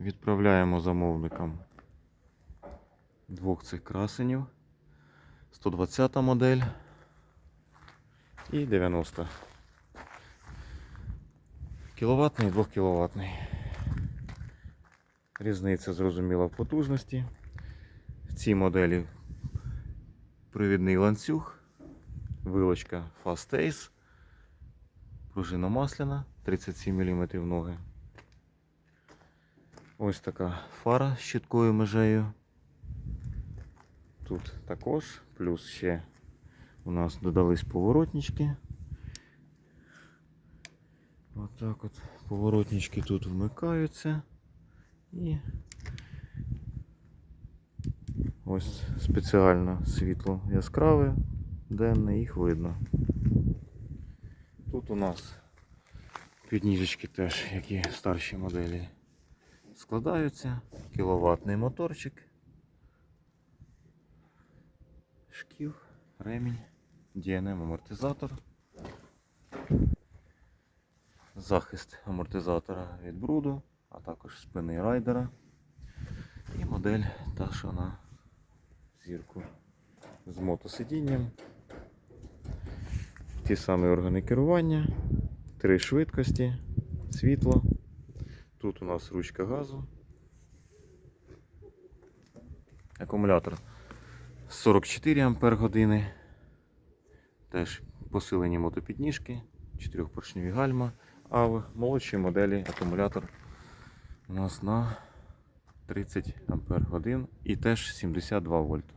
Відправляємо замовникам двох цих красенів. 120 модель і 90. Кіловатний і 2 кіловатний. Різниця зрозуміла в потужності. В цій моделі привідний ланцюг, вилочка Fast Ace, пружина масляна, 37 мм ноги. Ось така фара з чіткою межею. Тут також, плюс ще у нас додались поворотнички. Отак от поворотнички тут вмикаються. І ось спеціально світло яскраве, денне, їх видно. Тут у нас підніжечки теж, як і в моделі, складаються. Кіловатний моторчик. Шків, ремінь, DNM амортизатор. Захист амортизатора від бруду, а також спини райдера. І модель та, що на зірку з мотосидінням. Ті самі органи керування, три швидкості, світло. Тут у нас ручка газу. Акумулятор 44 ампер години. Теж посилені мотопідніжки, 4-поршневі гальма. А в молодшій моделі акумулятор у нас на 30 ампер годин і теж 72 вольта.